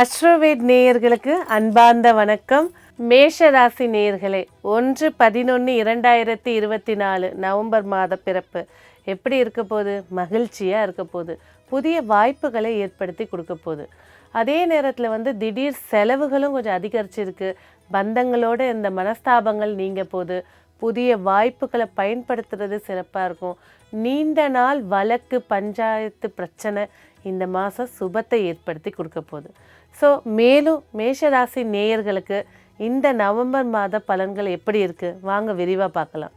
அஸ்ட்ரோவேட் நேயர்களுக்கு அன்பார்ந்த வணக்கம். மேஷ ராசி நேயர்களே ஒன்று பதினொன்று இரண்டாயிரத்தி இருபத்தி நாலு நவம்பர் மாத பிறப்பு எப்படி இருக்க போகுது? மகிழ்ச்சியாக இருக்க போகுது. புதிய வாய்ப்புகளை ஏற்படுத்தி கொடுக்க போகுது. அதே நேரத்தில் வந்து திடீர் செலவுகளும் கொஞ்சம் அதிகரிச்சிருக்கு. பந்தங்களோட இந்த மனஸ்தாபங்கள் நீங்க போகுது. புதிய வாய்ப்புகளை பயன்படுத்துறது சிறப்பாக இருக்கும். நீண்ட நாள் வழக்கு பஞ்சாயத்து பிரச்சனை இந்த மாதம் சுபத்தை ஏற்படுத்தி கொடுக்க போகுது. ஸோ மேலும் மேஷராசி நேயர்களுக்கு இந்த நவம்பர் மாத பலன்கள் எப்படி இருக்குது வாங்க விரிவாக பார்க்கலாம்.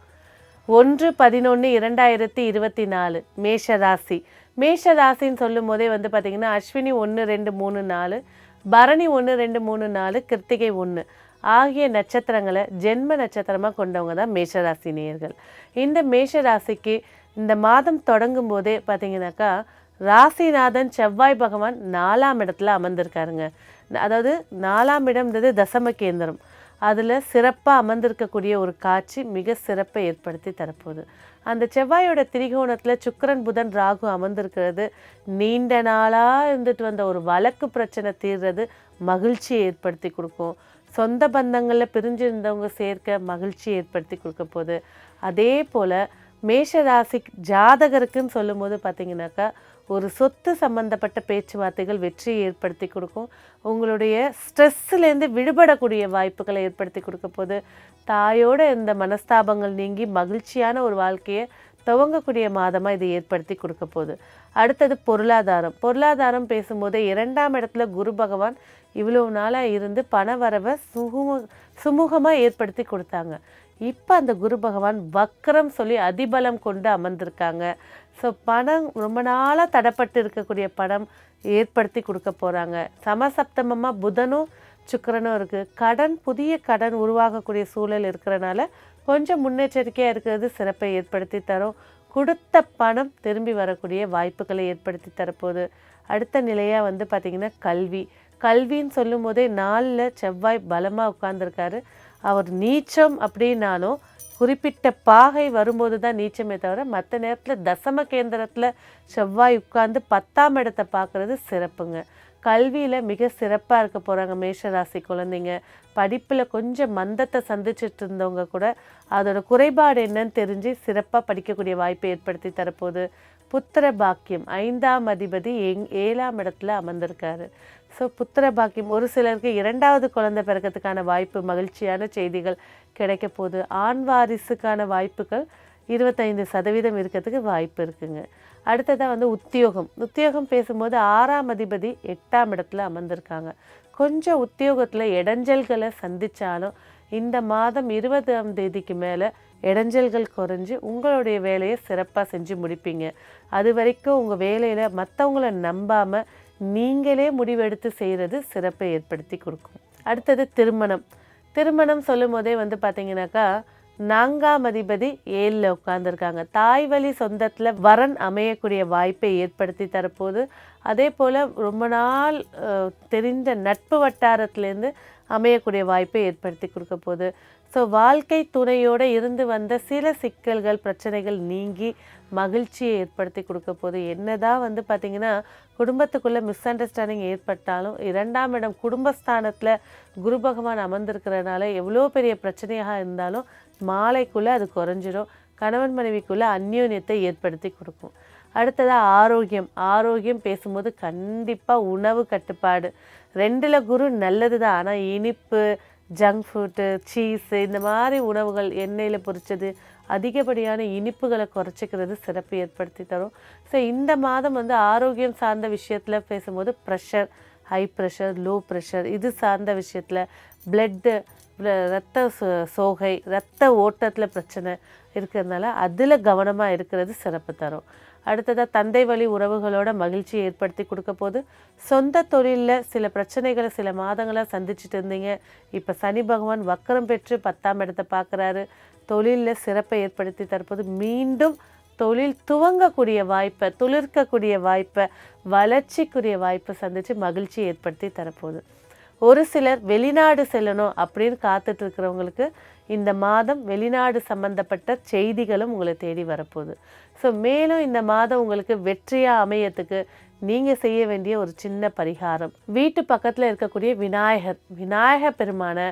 ஒன்று பதினொன்று இரண்டாயிரத்தி இருபத்தி நாலு மேஷ ராசி மேஷ ராசின்னு சொல்லும் போதே வந்து பார்த்திங்கன்னா அஸ்வினி ஒன்று ரெண்டு மூணு நாலு பரணி ஒன்று ரெண்டு மூணு நாலு கிருத்திகை ஒன்று ஆகிய நட்சத்திரங்களை ஜென்ம நட்சத்திரமாக கொண்டவங்க தான் மேஷராசி நேயர்கள். இந்த மேஷ ராசிக்கு இந்த மாதம் தொடங்கும் போதே பார்த்தீங்கன்னாக்கா ராசிநாதன் செவ்வாய் பகவான் நாலாம் இடத்துல அமர்ந்திருக்காருங்க. அதாவது நாலாம் இடம்ன்றது தசம கேந்திரம். அதில் சிறப்பாக அமர்ந்திருக்கக்கூடிய ஒரு காட்சி மிக சிறப்பை ஏற்படுத்தி தரப்போகுது. அந்த செவ்வாயோட திரிகோணத்தில் சுக்கரன் புதன் ராகு அமர்ந்திருக்கிறது. நீண்ட நாளாக இருந்துட்டு வந்த ஒரு வழக்கு பிரச்சனை தீர்றது மகிழ்ச்சியை ஏற்படுத்தி கொடுக்கும். சொந்த பந்தங்களில் பிரிஞ்சிருந்தவங்க சேர்க்க மகிழ்ச்சி ஏற்படுத்தி கொடுக்க போகுது. அதே போல் மேஷ ராசி ஜாதகருக்குன்னு சொல்லும்போது பார்த்தீங்கன்னாக்கா ஒரு சொத்து சம்பந்தப்பட்ட பேச்சுவார்த்தைகள் வெற்றியை ஏற்படுத்தி கொடுக்கும். உங்களுடைய ஸ்ட்ரெஸ்ஸுலேருந்து விடுபடக்கூடிய வாய்ப்புகளை ஏற்படுத்தி கொடுக்க போது தாயோட இந்த மனஸ்தாபங்கள் நீங்கி மகிழ்ச்சியான ஒரு வாழ்க்கையை துவங்கக்கூடிய மாதமாக இது ஏற்படுத்தி கொடுக்க போகுது. அடுத்தது பொருளாதாரம். பொருளாதாரம் பேசும்போதே இரண்டாம் இடத்துல குரு பகவான் இவ்வளோ நாளாக இருந்து பண வரவை சுகும சுமூகமாக ஏற்படுத்தி கொடுத்தாங்க. இப்போ அந்த குரு பகவான் வக்ரம் சொல்லி அதிபலம் கொண்டு அமர்ந்திருக்காங்க. ஸோ பணம் ரொம்ப நாளாக தடப்பட்டு இருக்கக்கூடிய பணம் ஏற்படுத்தி கொடுக்க போகிறாங்க சமசப்தமமாக புதனும் சுக்கிரனும் இருக்குது கடன் புதிய கடன் உருவாகக்கூடிய சூழல் இருக்கிறனால கொஞ்சம் முன்னெச்சரிக்கையாக இருக்கிறது சிறப்பை ஏற்படுத்தி தரும். கொடுத்த பணம் திரும்பி வரக்கூடிய வாய்ப்புகளை ஏற்படுத்தி தரப்போகுது. அடுத்த நிலையாக வந்து பார்த்திங்கன்னா கல்வி. கல்வின்னு சொல்லும் போதே நாளில் செவ்வாய் பலமாக உட்கார்ந்துருக்காரு. அவர் நீச்சம் அப்படின்னாலும் குறிப்பிட்ட பாகை வரும்போது தான் நீச்சமே தவிர மற்ற நேரத்தில் தசம கேந்திரத்தில் செவ்வாய் உட்கார்ந்து பத்தாம் இடத்தை பார்க்குறது சிறப்புங்க. கல்வியில் மிக சிறப்பாக இருக்க போகிறாங்க மேஷராசி குழந்தைங்க. படிப்பில் கொஞ்சம் மந்தத்தை சந்திச்சிட்டு இருந்தவங்க கூட அதோட குறைபாடு என்னன்னு தெரிஞ்சு சிறப்பாக படிக்கக்கூடிய வாய்ப்பை ஏற்படுத்தி தரப்போகுது. புத்திர பாக்கியம் ஐந்தாம் அதிபதி எங் ஏழாம் இடத்துல அமர்ந்திருக்காரு. ஸோ புத்திர பாக்கியம் ஒரு சிலருக்கு இரண்டாவது குழந்தை பிறக்கிறதுக்கான வாய்ப்பு மகிழ்ச்சியான செய்திகள் கிடைக்க போகுது. ஆண் வாரிசுக்கான வாய்ப்புகள் இருபத்தைந்து சதவீதம் இருக்கிறதுக்கு வாய்ப்பு இருக்குங்க. அடுத்ததாக வந்து உத்தியோகம். உத்தியோகம் பேசும்போது ஆறாம் அதிபதி எட்டாம் இடத்துல அமர்ந்திருக்காங்க. கொஞ்சம் உத்தியோகத்தில் இடைஞ்சல்களை சந்தித்தாலும் இந்த மாதம் இருபதாம் தேதிக்கு மேலே இடைஞ்சல்கள் குறைஞ்சு உங்களுடைய வேலையை சிறப்பாக செஞ்சு முடிப்பீங்க. அது வரைக்கும் உங்கள் வேலையில் மற்றவங்கள நம்பாமல் நீங்களே முடிவெடுத்து செய்கிறது சிறப்பை ஏற்படுத்தி கொடுக்கும். அடுத்தது திருமணம். திருமணம் சொல்லும் போதே வந்து பார்த்தீங்கன்னாக்கா நான்காம் அதிபதி ஏழில் உட்கார்ந்துருக்காங்க. தாய் வழி சொந்தத்தில் வரன் அமையக்கூடிய வாய்ப்பை ஏற்படுத்தி தரப்போது அதே போல் ரொம்ப நாள் தெரிந்த நட்பு வட்டாரத்துலேருந்து அமையக்கூடிய வாய்ப்பை ஏற்படுத்தி கொடுக்க போகுது. ஸோ வாழ்க்கை துணையோடு இருந்து வந்த சில சிக்கல்கள் பிரச்சனைகள் நீங்கி மகிழ்ச்சியை ஏற்படுத்தி கொடுக்க என்ன என்னதான் வந்து பார்த்திங்கன்னா குடும்பத்துக்குள்ளே மிஸ் அண்டர்ஸ்டாண்டிங் ஏற்பட்டாலும் இரண்டாம் இடம் குடும்பஸ்தானத்தில் குரு பகவான் அமர்ந்திருக்கிறனால எவ்வளோ பெரிய பிரச்சனையாக இருந்தாலும் மாலைக்குள்ளே அது குறைஞ்சிரும். கணவன் மனைவிக்குள்ளே அந்யோன்யத்தை ஏற்படுத்தி கொடுக்கும். அடுத்ததாக ஆரோக்கியம். ஆரோக்கியம் பேசும்போது கண்டிப்பாக உணவு கட்டுப்பாடு. ரெண்டில் குரு நல்லது தான் ஆனால் இனிப்பு ஜங்க் ஃபுட்டு சீஸு இந்த மாதிரி உணவுகள் எண்ணெயில் பொரிச்சது அதிகப்படியான இனிப்புகளை குறைச்சிக்கிறது சிறப்பு ஏற்படுத்தி தரும். ஸோ இந்த மாதம் வந்து ஆரோக்கியம் சார்ந்த விஷயத்தில் பேசும்போது pressure high pressure low pressure இது சார்ந்த விஷயத்தில் பிளட்டு ரத்த சோ- சோகை ரத்த ஓட்டத்தில் பிரச்சனை இருக்கிறதுனால அதில் கவனமாக இருக்கிறது சிறப்பு தரும். அடுத்ததாக தந்தை வழி உறவுகளோட மகிழ்ச்சியை ஏற்படுத்தி கொடுக்க போது சொந்த தொழிலில் சில பிரச்சனைகளை சில மாதங்களாக சந்திச்சுட்டு இருந்தீங்க. இப்போ சனி பகவான் வக்கரம் பெற்று பத்தாம் இடத்தை பார்க்குறாரு. தொழிலில் சிறப்பை ஏற்படுத்தி தற்போது மீண்டும் தொழில் துவங்கக்கூடிய வாய்ப்பை துளிர்க்கக்கூடிய வாய்ப்பை வளர்ச்சிக்குரிய வாய்ப்பை சந்தித்து மகிழ்ச்சி ஏற்படுத்தி தரப்போகுது. ஒரு சிலர் வெளிநாடு செல்லணும் அப்படின்னு காத்துட்டு இருக்கிறவங்களுக்கு இந்த மாதம் வெளிநாடு சம்பந்தப்பட்ட செய்திகளும் உங்களை தேடி வரப்போகுது. ஸோ மேலும் இந்த மாதம் உங்களுக்கு வெற்றியாக அமையத்துக்கு நீங்கள் செய்ய வேண்டிய ஒரு சின்ன பரிகாரம். வீட்டு பக்கத்தில் இருக்கக்கூடிய விநாயகர் விநாயகர் பெருமானை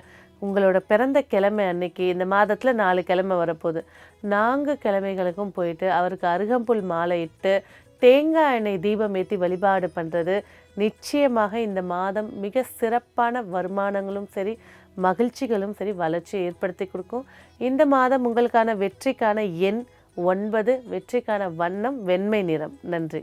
உங்களோட பிறந்த கிழமை அன்னைக்கு இந்த மாதத்தில் நாலு கிழமை வரப்போகுது. நான்கு கிழமைகளுக்கும் போயிட்டு அவருக்கு அருகம்புல் மாலை இட்டு தேங்காய் எண்ணெய் தீபம் ஏற்றி வழிபாடு பண்ணுறது நிச்சயமாக இந்த மாதம் மிக சிறப்பான வருமானங்களும் சரி மகிழ்ச்சிகளும் சரி வளர்ச்சியை ஏற்படுத்தி கொடுக்கும். இந்த மாதம் உங்களுக்கான வெற்றிக்கான எண் ஒன்பது வெற்றிக்கான வண்ணம் வெண்மை நிறம். நன்றி.